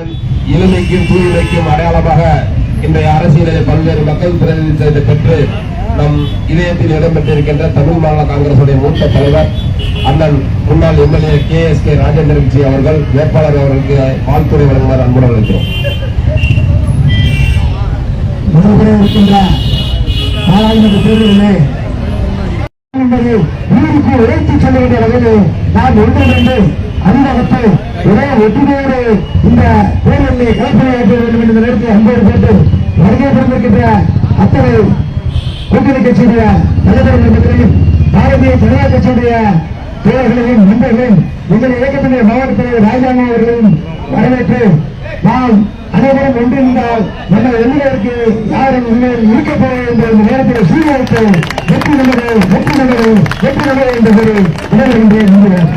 மக்கள் எளிமைக்கும் தூய்மைக்கும் அடையாளமாக இன்றைய அரசியலில் பல்வேறு மக்கள் பிரதிநிதித்துவத்தை பெற்று நம் இதயத்தில் இடம்பெற்றிருக்கின்ற தமிழ் மாநில காங்கிரசுடைய மூத்த தலைவர் அண்ணன் முன்னாள் MLA K S K Rajendran ji அவர்கள் வேட்பாளர் அவர்களுக்கு வாழ்த்துறை வழங்குமாறு அன்புடன் அழைக்கிறோம். நடைபெற பாராளுமன்ற தேர்தலிலே என்பதை ஊருக்கு உழைத்து சொல்ல வேண்டிய வகையில் நாம் ஒன்றிணைந்து அணிவகுத்து ஒரே ஒற்றுமையோடு இந்த தேர்தலில் களப்பணியாற்ற வேண்டும் என்ற நேரத்தில் அன்போடு கேட்டு வருகை பிறந்திருக்கின்ற அத்தனை கூட்டணி கட்சியுடைய தலைவர்கள் மக்களையும் பாரதிய ஜனதா கட்சியுடைய தோழர்களையும் நண்பர்களையும் எங்கள் இயக்கத்தினுடைய மாவட்ட தலைவர் ராஜாமா அவர்களையும் வரவேற்று நாம் அனைவரும் ஒன்றிருந்தால் நம்ம எதிர்க்கு யாரும் உண்மையில் இருக்க போவது என்ற நேரத்தில் சூழ்நிலைக்கு வெற்றி நமது வெற்றி நமது வெற்றி நமது என்ற ஒரு உணர்கின்றேன் நம்புகிறேன்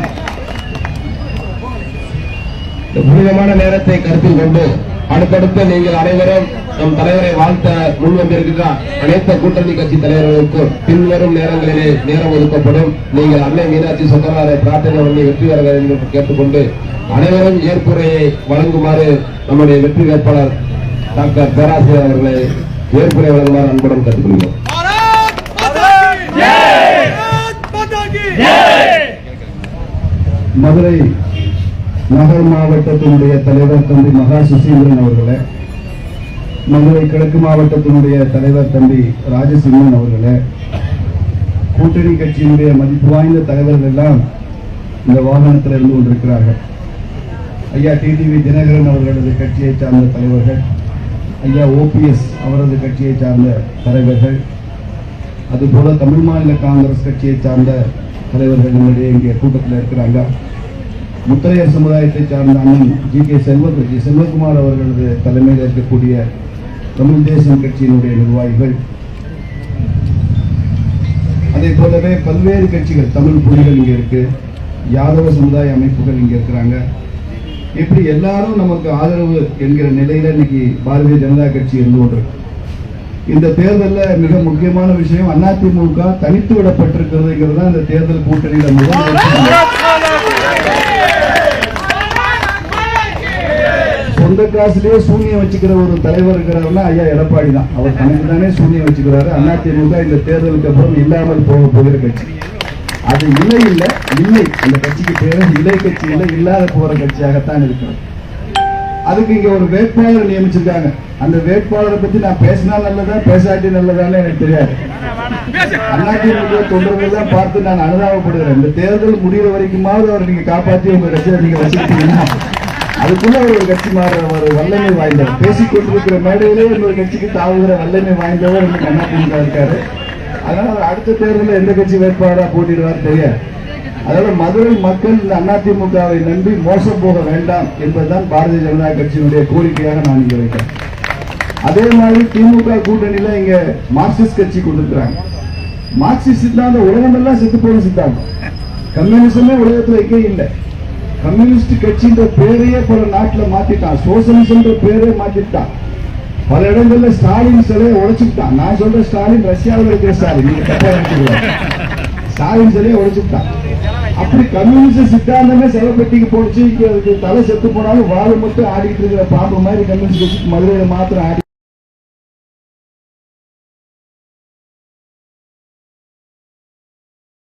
இந்த புனிதமான நேரத்தை கருத்தில் கொண்டு அடுத்தடுத்து நீங்கள் அனைவரும் நம் தலைவரை வாழ்த்த முன் அனைத்து கூட்டணி கட்சி தலைவர்களுக்கும் பின்வரும் நேரங்களிலே நேரம் ஒதுக்கப்படும். நீங்கள் அன்னை மீனாட்சி சுந்தரரை பிரார்த்தனை பண்ணி வெற்றி பெற வேண்டும் என்று கேட்டுக்கொண்டு அனைவரும் ஏற்புரையை வழங்குமாறு நம்முடைய வெற்றி வேட்பாளர் டாக்டர் பேராசிரியர் அவர்களை ஏற்புரை வழங்குமாறு அன்புடன் கற்றுக்கொள்கிறோம் மதுரை நகர் மாவட்டத்தினுடைய தலைவர் தம்பி மகா சுசீந்திரன் அவர்களே மதுரை கிழக்கு மாவட்டத்தினுடைய தலைவர் தம்பி ராஜசிம்மன் அவர்களே கூட்டணி கட்சியினுடைய மதிப்பு வாய்ந்த தலைவர்கள் எல்லாம் இந்த வாகனத்தில் இருந்து கொண்டிருக்கிறார்கள். ஐயா டிடிவி தினகரன் அவர்களது கட்சியை சார்ந்த தலைவர்கள் ஐயா ஓபிஎஸ் அவரது கட்சியை சார்ந்த தலைவர்கள் அதுபோல தமிழ் மாநில காங்கிரஸ் கட்சியை சார்ந்த தலைவர்கள் நம்முடைய இங்கே கூட்டத்தில் இருக்கிறாங்க. முத்தரையர் சமுதாயத்தை சார்ந்த அண்ணன் ஜி கே செல்வ செல்வகுமார் அவர்களது தலைமையில் இருக்கக்கூடிய தமிழ் தேசம் கட்சியினுடைய நிர்வாகிகள். அதே போலவே பல்வேறு கட்சிகள் தமிழ் புலிகள் இங்க இருக்கு யாதவ சமுதாய அமைப்புகள் இங்க இருக்கிறாங்க. இப்படி எல்லாரும் நமக்கு ஆதரவு என்கிற நிலையில இன்னைக்கு பாரதிய ஜனதா கட்சி இருந்து கொண்டிருக்கு. இந்த தேர்தலில் மிக முக்கியமான விஷயம் அதிமுக தனித்து விடப்பட்டிருக்கிறதுங்கிறது தான் இந்த தேர்தல் கூட்டணியில முதல் வெற்றி. சொந்த காசுலயே சூனியம் வச்சுக்கிற ஒரு தலைவர் இருக்கிறாருன்னா ஐயா எடப்பாடி தான். அவர் தனக்கு தானே சூனியம் வச்சுக்கிறாரு. அதிமுக இந்த தேர்தலுக்கு அப்புறம் இல்லாமல் போக போகிற கட்சி. அது இல்லை இல்லை இல்லை. அந்த கட்சிக்கு பேரு இல்லை கட்சி இல்லை இல்லாத போற கட்சியாகத்தான் இருக்கிறது. அதுக்கு இங்க ஒரு வேட்பாளர் நியமிச்சிருக்காங்க. அந்த வேட்பாளரை பத்தி நான் பேசினா நல்லதா பேசாட்டி நல்லதான்னு எனக்கு தெரியாது. அதிமுக தொண்டர்கள் தான் பார்த்து நான் அனுதாபப்படுகிறேன். இந்த தேர்தல் முடிகிற வரைக்குமாவது அவர் நீங்க காப்பாற்றி உங்க கட்சியை நீங்க வச்சுக்கிட்டீங்கன்னா அதுக்குள்ள அவர் ஒரு கட்சி மாறுற ஒரு வல்லமை வாய்ந்தவர். பேசிக் கொண்டிருக்கிற மேடையிலே இன்னொரு கட்சிக்கு தாவுகிற வல்லமை வாய்ந்தவர் இன்னைக்கு அதிமுக இருக்காரு. அதனால அவர் அடுத்த தேர்தலில் எந்த கட்சி வேட்பாளராக போட்டிடுவார் தெரியாது. அதனால மதுரை மக்கள் இந்த அதிமுகவை நம்பி மோசம் போக வேண்டாம் என்பதுதான் பாரதிய ஜனதா கட்சியினுடைய கோரிக்கையாக நான் இங்க வைக்கிறேன். அதே மாதிரி திமுக கூட்டணியில இங்க மார்க்சிஸ்ட் கட்சி கொண்டிருக்கிறாங்க. மார்க்சிஸ்ட் சித்தாந்தம் உலகமெல்லாம் செத்து போன சித்தாந்தம். கம்யூனிசமே உலகத்துல எங்கே இல்லை. கம்யூனிஸ்ட் கட்சின்ற பேரையே பல நாட்டுல மாத்திட்டான். சோசலிசம்ன்ற பேரே மாத்திட்டான். பல இடங்கள்ல ஸ்டாலின் சிலையை உடைச்சுட்டான் நான் சொல்ற ஸ்டாலின் ரஷ்யாவில் இருக்கிற ஸ்டாலின். நீங்க தப்பா நினைச்சுக்கலாம் ஸ்டாலின் சிலையை உடைச்சுட்டான் அப்படி கம்யூனிஸ்ட் சித்தாந்தமே செலப்பெட்டிக்கு போடுச்சு. தலை செத்து போனாலும் வாழை மட்டும் ஆடிட்டு இருக்கிற பாம்பு மாதிரி கம்யூனிஸ்ட் கட்சி மதுரையில மாத்திரம் ஆடி